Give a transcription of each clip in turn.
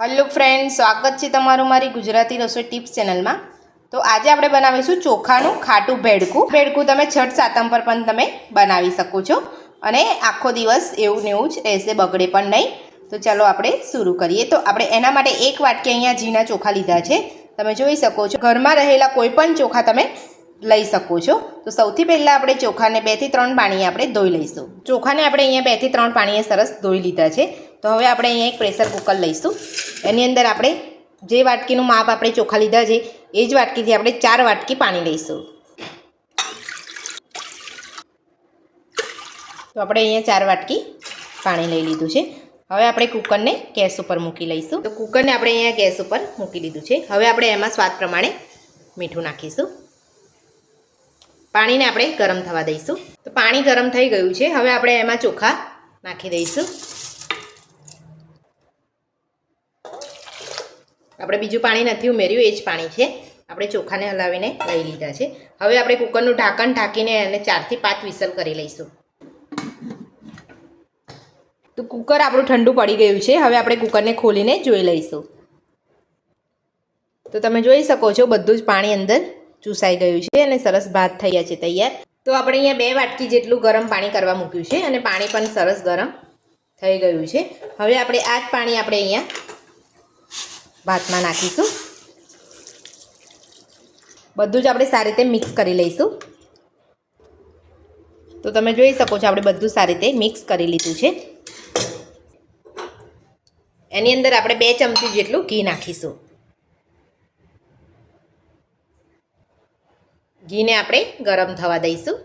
Hello friend સ્વાગત છે તમારું મારી ગુજરાતી રસોઈ ટિપ્સ ચેનલમાં તો આજે આપણે બનાવીશું ચોખાનું ખાટું ભેડકું ભેડકું તમે છઠ, સાતમ પર પણ તમે બનાવી શકો છો. અને આખો દિવસ એવું ને એવું જ રહેશે, બગડે પણ નહીં. તો ચાલો આપણે શરૂ કરીએ. તો આપણે એના માટે એક વાટકી અહીંયા ઝીણા ચોખા લીધા છે. તમે જોઈ શકો છો, ઘરમાં રહેલા કોઈ પણ ચોખા તમે લઈ શકો છો. તો સૌથી પહેલાં આપણે ચોખાને બેથી ત્રણ પાણીએ આપણે ધોઈ લઈશું. ચોખાને આપણે અહીંયા બેથી ત્રણ પાણીએ સરસ ધોઈ લીધા છે. તો હવે આપણે અહીંયા એક પ્રેશર કુકર લઈશું. એની અંદર આપણે જે વાટકીનું માપ આપણે ચોખા લીધા છે, એ જ વાટકીથી આપણે ચાર વાટકી પાણી લઈશું. તો આપણે અહીંયા ચાર વાટકી પાણી લઈ લીધું છે. હવે આપણે કુકરને ગેસ ઉપર મૂકી લઈશું. તો કુકરને આપણે અહીંયા ગેસ ઉપર મૂકી લીધું છે. હવે આપણે એમાં સ્વાદ પ્રમાણે મીઠું નાખીશું. પાણીને આપણે ગરમ થવા દઈશું. તો પાણી ગરમ થઈ ગયું છે. હવે આપણે એમાં ચોખા નાખી દઈશું. આપણે બીજું પાણી નથી ઉમેર્યું, એ જ પાણી છે. આપણે ચોખાને હલાવીને લઈ લીધા છે. હવે આપણે કુકરનું ઢાંકણ ઢાંકીને એને ચારથી પાંચ વિસલ કરી લઈશું. તો કુકર આપણું ઠંડુ પડી ગયું છે. હવે આપણે કુકરને ખોલીને જોઈ લઈશું. તો તમે જોઈ શકો છો, બધું જ પાણી અંદર ચૂસાઈ ગયું છે અને સરસ ભાત થયા છે તૈયાર. તો આપણે અહીંયા બે વાટકી જેટલું ગરમ પાણી કરવા મૂક્યું છે અને પાણી પણ સરસ ગરમ થઈ ગયું છે. હવે આપણે આ જ પાણી આપણે અહીંયા ભાતમાં નાખીશું. બધું જ આપણે સારી રીતે મિક્સ કરી લઈશું. તો તમે જોઈ શકો છો, આપણે બધું સારી રીતે મિક્સ કરી લીધું છે. એની અંદર આપણે બે ચમચી જેટલું ઘી નાખીશું. ઘીને આપણે ગરમ થવા દઈશું.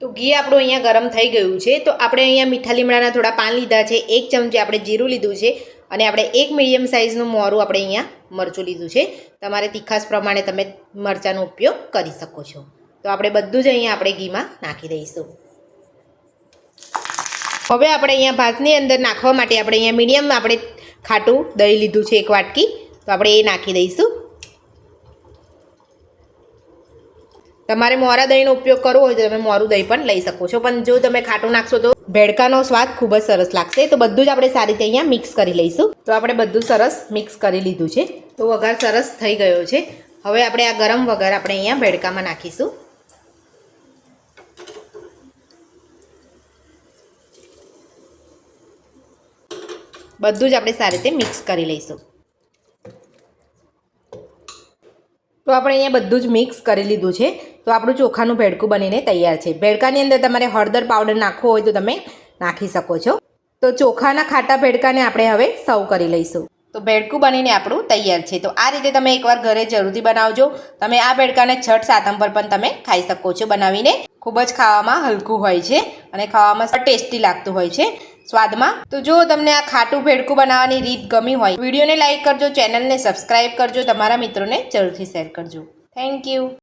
તો ઘી આપણું અહીંયા ગરમ થઈ ગયું છે. તો આપણે અહીંયા મીઠા લીમડાના થોડા પાન લીધા છે. એક ચમચી આપણે જીરું લીધું છે. અને આપણે એક મીડિયમ સાઇઝનું મોરું આપણે અહીંયા મરચું લીધું છે. તમારે તીખાસ પ્રમાણે તમે મરચાંનો ઉપયોગ કરી શકો છો. તો આપણે બધું જ અહીંયા આપણે ઘીમાં નાખી દઈશું. હવે આપણે અહીંયા ભાતની અંદર નાખવા માટે આપણે અહીંયા મીડિયમ આપણે ખાટું દહીં લીધું છે એક વાટકી. તો આપણે એ નાખી દઈશું. તમારે મોરા દહીંનો ઉપયોગ કરવો હોય તો તમે મોરું દહીં પણ લઈ શકો છો. પણ જો તમે ખાટું નાખશો તો ભેડકાનો સ્વાદ ખૂબ જ સરસ લાગશે. તો બધું જ આપણે સારી રીતે અહીંયા મિક્સ કરી લઈશું. તો આપણે બધું સરસ મિક્સ કરી લીધું છે. તો વઘાર સરસ થઈ ગયો છે. હવે આપણે આ ગરમ વઘાર આપણે અહીંયા ભેડકામાં નાખીશું. બધું જ આપણે સારી રીતે મિક્સ કરી લઈશું. તો આપણે અહીંયા બધું જ મિક્સ કરી લીધું છે. તો આપણું ચોખાનું ભેડકું બનીને તૈયાર છે. ભેડકાની અંદર તમારે હળદર પાવડર નાખવો હોય તો તમે નાખી શકો છો. તો ચોખાના ખાટા ભેડકાને આપણે હવે સર્વ કરી લઈશું. તો ભેડકું બનીને આપણું તૈયાર છે. તો આ રીતે તમે એકવાર ઘરે જરૂરથી બનાવજો. તમે આ ભેડકાને છઠ સાતમ પર પણ તમે ખાઈ શકો છો બનાવીને. ખૂબ જ ખાવામાં હલકું હોય છે અને ખાવામાં ટેસ્ટી લાગતું હોય છે સ્વાદમાં. તો જો તમને આ ખાટું ભેડકું બનાવવાની રીત ગમી હોય, વિડીયોને લાઇક કરજો, ચેનલને સબસ્ક્રાઈબ કરજો, તમારા મિત્રોને જરૂરથી શેર કરજો. Thank you.